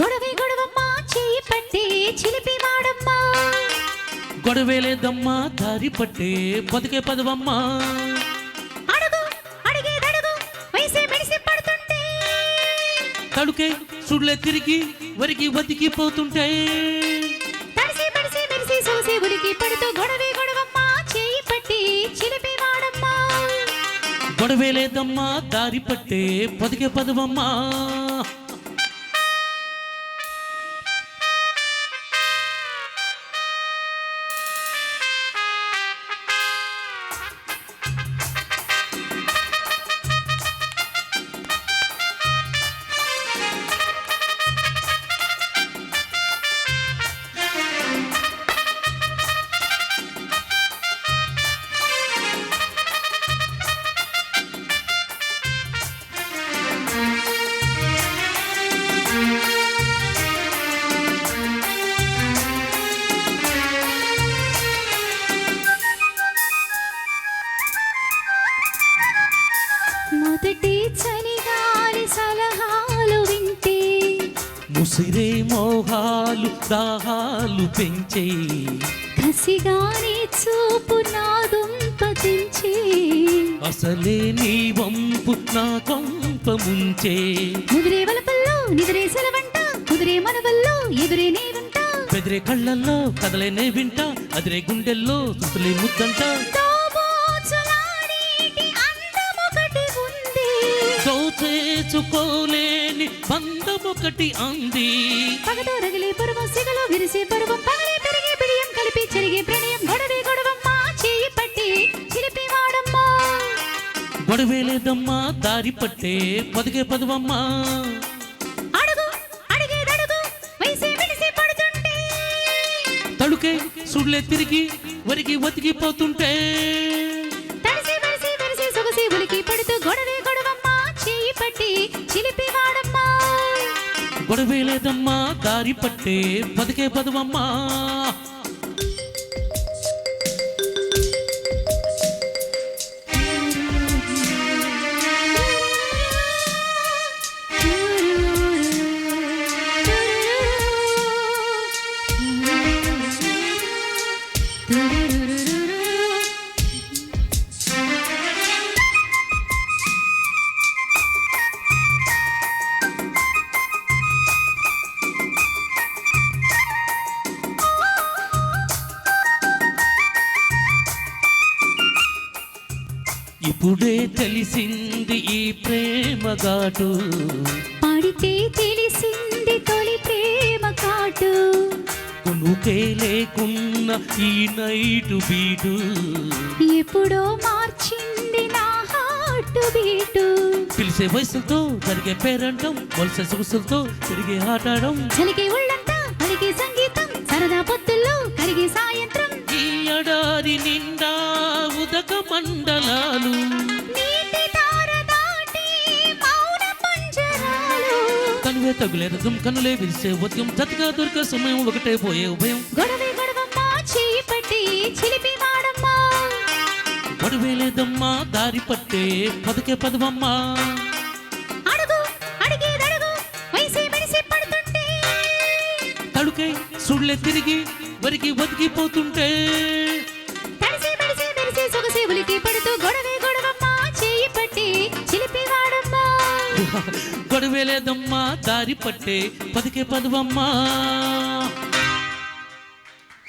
గొడవే గొడవమ్మా చేయి పట్టే చిలిపి వాడమ్మా. గొడవే లేదమ్మా దారి పట్టే బతికే పదవమ్మా. అడుగు అడిగేదడుగు వయసే మెడిసి పడుతుంటే. తడుకే సుడులే తిరిగి వరికి వతికి పోతుంటే. తడిసి మెడిసి మెరిసి సోసి ఉలికి పడుతూ గొడవే గొడవమ్మా చేయి పట్టి చిలిపి వాడమ్మా. గొడవే లేదమ్మా దారి పట్టే బతికే పదవమ్మా. ముసిరే మోహాలు దాహాలు పెంచే. కసిగానే చూపు నా అసలే నీ వంపు నా కొంప ముంచే. ముదిరే వలపల్లో నిదిరే సెలవంట కుదిరే మనవల్లో ఎదురే నేనుంటా బెదిరే కళ్ళల్లో కదలేనే వింటా అదిరే గుండెల్లో సుతులే ముద్దంట. దోచేసుకోలేని బంధమొకటి అంది. రగిలే పరువం సిగలో విరిసే పరువం పగలే పెరిగే బిడియం కలిపి చెరిగే ప్రణయం గొడవే గొడవమ్మా చేయి పట్టి చిలిపి వాడమ్మా. గొడవేలేదమ్మా దారి పట్టే పదికే పదవమ్మా. తడుకే తిరిగి వరికి బతికిపోతుంటే తడిసి బడిసి మెరిసి సొగసి ఉలికి పడుతూ గొడవే గొడవేలేదమ్మా దారి పట్టే పదికే పదవమ్మా ఇప్పుడే తెలిసింది ఈ ప్రేమ ఘాటు. పడితే తెలిసింది తొలి ప్రేమ కాటు కొనుకే లేకున్న ఈ నైటు బీటు. ఎప్పుడో మార్చింది నా హార్ట్ బీటు. పిలిచే వయసులతో జరిగే పేరంటం వలస సొగసులతో తిరిగి ఆటాడం. చలికి ఉళ్ళంతా పలికి సంగీతం సరదా పొత్తుల్లో కరిగే సాయంత్రం. ఈ అడారి నిండా ఉదక మండలాలు కనువే తగులే రథం కనులే విరిసే ఉదయం. జతగా దొరికే సమయం ఒకటే పోయే ఉభయం. గొడవే గొడవమ్మా చేయి పట్టి చిలిపి వాడమ్మా గొడవేలేదమ్మా దారి పట్టే పదకే పదవమ్మా. తడుకై సుళ్ళే తిరిగి వరికి మెరిసి మెరిసి ఉలికి పడుతూ గొడవే గొడవమ్మా చేయి పట్టి చిలిపి వాడమ్మా గొడవేలేదమ్మా దారి పట్టే పదికే పదవమ్మా.